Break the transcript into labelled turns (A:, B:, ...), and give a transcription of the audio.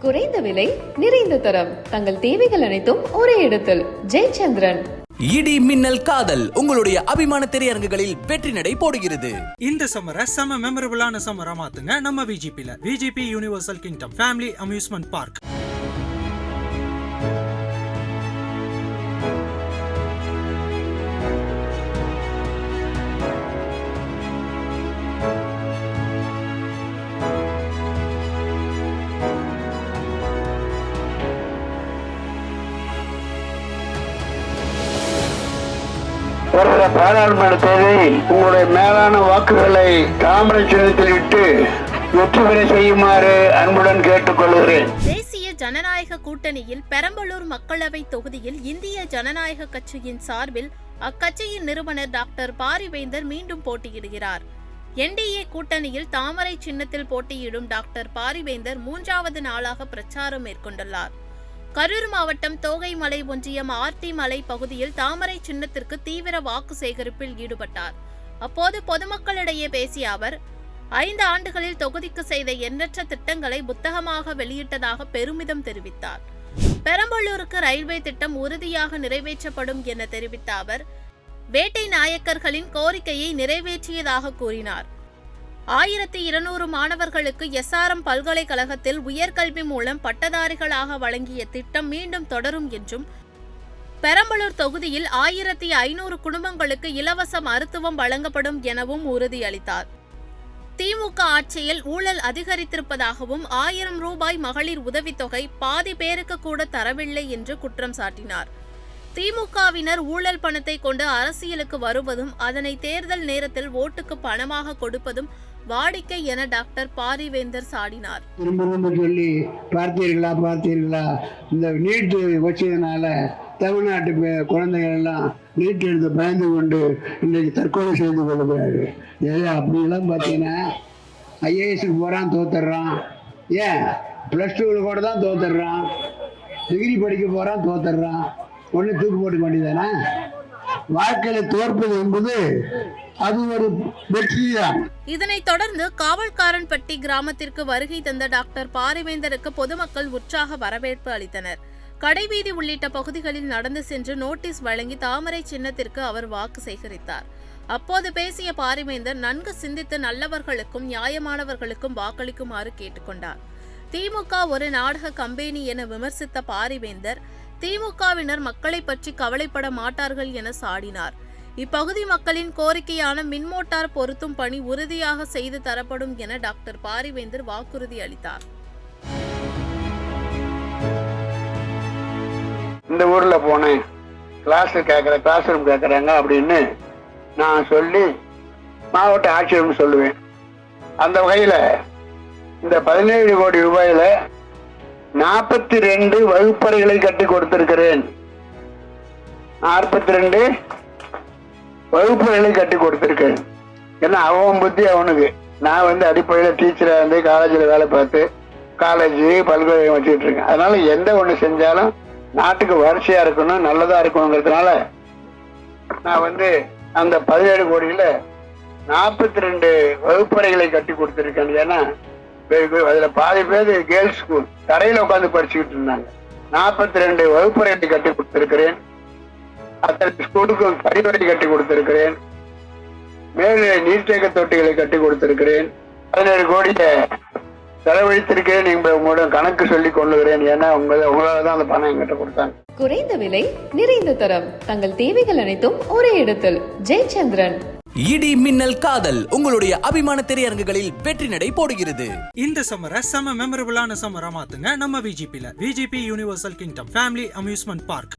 A: குறைந்த விலை நிறைந்த தரம். தங்கள் தேவைகள் அனைத்தும் ஒரே இடத்தில். ஜெயச்சந்திரன்.
B: இடி மின்னல் காதல் உங்களுடைய அபிமான திரையரங்குகளில் வெற்றி நடை போடுகிறது.
C: இந்த சம்மரை செம மெமரபிளான சம்மரா மாத்துங்க நம்ம விஜிபில VGP Universal Kingdom family amusement park
D: வருகிற பாராளுமன்ற தேர்தலில் உங்களுடைய மேலான வாக்குகளை தாமரை சின்னத்தில் விட்டு வெற்றி பெற செய்யுமாறு அன்புடன் கேட்டுக்கொள்கிறேன்.
E: தேசிய ஜனநாயக கூட்டணியில் பெரம்பலூர் மக்களவை தொகுதியில் இந்திய ஜனநாயக கட்சியின் சார்பில் அக்கட்சியின் நிறுவனர் டாக்டர் பாரிவேந்தர் மீண்டும் போட்டியிடுகிறார். என்டிஏ கூட்டணியில் தாமரை சின்னத்தில் போட்டியிடும் டாக்டர் பாரிவேந்தர் மூன்றாவது நாளாக பிரச்சாரம் மேற்கொண்டுள்ளார். கரூர் மாவட்டம் தோகைமலை ஒன்றியம் ஆர்த்தி மலை பகுதியில் தாமரை சின்னத்திற்கு தீவிர வாக்கு சேகரிப்பில் ஈடுபட்டார். அப்போது பொதுமக்களிடையே பேசிய அவர் ஐந்து ஆண்டுகளில் தொகுதிக்கு செய்த எண்ணற்ற திட்டங்களை புத்தகமாக வெளியிட்டதாக பெருமிதம் தெரிவித்தார். பெரம்பலூருக்கு ரயில்வே திட்டம் உறுதியாக நிறைவேற்றப்படும் என தெரிவித்த அவர் வேட்டை நாயக்கர்களின் கோரிக்கையை நிறைவேற்றியதாக கூறினார். ஆயிரத்தி இருநூறு மாணவர்களுக்கு எஸ்ஆர்எம் பல்கலைக்கழகத்தில் உயர்கல்வி மூலம் பட்டதாரிகளாக வழங்கிய திட்டம் மீண்டும் தொடரும் என்றும் பெரம்பலூர் தொகுதியில் ஆயிரத்தி ஐநூறு குடும்பங்களுக்கு இலவச மருத்துவம் வழங்கப்படும் எனவும் உறுதியளித்தார். திமுக ஆட்சியில் ஊழல் அதிகரித்திருப்பதாகவும் ஆயிரம் ரூபாய் மகளிர் உதவித்தொகை பாதி பேருக்கு கூட தரவில்லை என்று குற்றம் சாட்டினார். திமுகவினர் ஊழல் பணத்தை கொண்டு அரசியலுக்கு வருவதும் அதனை தேர்தல் நேரத்தில் ஓட்டுக்கு பணமாக கொடுப்பதும் வாடிக்கை என டாக்டர் பாரிவேந்தர் சாடினார்.
D: திரும்ப திரும்ப சொல்லி பார்த்தீர்களா பார்த்தீர்களா? இந்த நீட் வச்சதுனால தமிழ்நாட்டு குழந்தைகள் எல்லாம் நீட் எழுத பயந்து கொண்டு இன்றைக்கு தற்கொலை செய்து கொள்கிறாரு ஏன் அப்படிலாம் பார்த்தீங்கன்னா ஐஏஎஸ்க்கு போகிறான் தோத்துடுறான். ஏன்? ப்ளஸ் டூவில் கூட தான் தோத்துடுறான். டிகிரி படிக்க போகிறான் தோத்துடுறான். ஒன்று தூக்கு போட்டுக்க வேண்டியதானே வாழ்க்கையில் தோற்பது என்பது அது ஒரு வெற்றிதான்.
E: இதனைத் தொடர்ந்து காவல்காரன்பட்டி கிராமத்திற்கு வருகை தந்த டாக்டர் பாரிவேந்தருக்கு பொதுமக்கள் உற்சாக வரவேற்பு அளித்தனர். கடைவீதி உள்ளிட்ட பகுதிகளில் நடந்து சென்று நோட்டீஸ் வழங்கி தாமரை சின்னத்திற்கு அவர் வாக்கு சேகரித்தார். அப்போது பேசிய பாரிவேந்தர் நன்கு சிந்தித்து நல்லவர்களுக்கும் நியாயமானவர்களுக்கும் வாக்களிக்குமாறு கேட்டுக்கொண்டார். திமுக ஒரு நாடக கம்பெனி என விமர்சித்த பாரிவேந்தர் திமுகவினர் மக்களை பற்றி கவலைப்பட மாட்டார்கள் என சாடினார். இப்பகுதி மக்களின் கோரிக்கையான மின்மோட்டார் பொருத்தும் பணி உறுதியாக செய்து தரப்படும் என டாக்டர் பாரிவேந்தர் வாக்குறுதி அளித்தார்.
D: இந்த ஊர்ல போனேன். கிளாஸ் கேட்கற கிளாஸ் ரூம் கேட்கறாங்க அப்படின்னு நான் சொல்லி மாவட்ட ஆட்சியரும் சொல்லுவேன். அந்த வகையில இந்த பதினேழு கோடி ரூபாயில நாற்பத்தி ரெண்டு வகுப்பறைகளை கட்டி கொடுத்திருக்கிறேன். நாற்பத்தி ரெண்டு வகுப்பறைகளை கட்டி கொடுத்திருக்கேன் ஏன்னா அவன் புத்தி அவனுக்கு. நான் வந்து அடிப்படையில் டீச்சராக இருந்து காலேஜில் வேலை பார்த்து காலேஜ் பல்கலைக்கழகம் வச்சுக்கிட்டு இருக்கேன். அதனால எந்த ஒன்று செஞ்சாலும் நாட்டுக்கு வறட்சியாக இருக்கணும் நல்லதாக இருக்கணுங்கிறதுனால நான் வந்து அந்த பதினேழு கோடியில் நாற்பத்தி ரெண்டு வகுப்பறைகளை கட்டி கொடுத்துருக்கேன். ஏன்னா அதுல பாதி பேர் கேர்ள்ஸ் ஸ்கூல் தரையில உட்காந்து படிச்சுக்கிட்டு இருந்தாங்க. நாற்பத்தி ரெண்டு வகுப்பறைகளை கட்டி கொடுத்திருக்கிறேன். அத்தனை ஸ்கூலுக்கும் கழிவறை கட்டி கொடுத்திருக்கிறேன். மேல்நிலை நீர்த்தேக்க தொட்டிகளை கட்டி கொடுத்திருக்கிறேன். பதினேழு கோடியை செலவழித்திருக்கிறேன் நீங்க உங்களோட கணக்கு சொல்லி கொள்ளுகிறேன். ஏன்னா உங்களை உங்களால தான் அந்த பணம் என்கிட்ட கொடுத்தாங்க.
A: குறைந்த விலை நிறைந்த தரம். தங்கள் தேவைகள் அனைத்தும் ஒரே இடத்தில். ஜெயச்சந்திரன்.
B: இடி மின்னல் காதல் உங்களுடைய அபிமான திரையரங்குகளில் வெற்றி நடை போடுகிறது.
C: இந்த சம்மரை செம மெமரபிளான சம்மரா மாத்துங்க நம்ம விஜிபில VGP Universal Kingdom family amusement park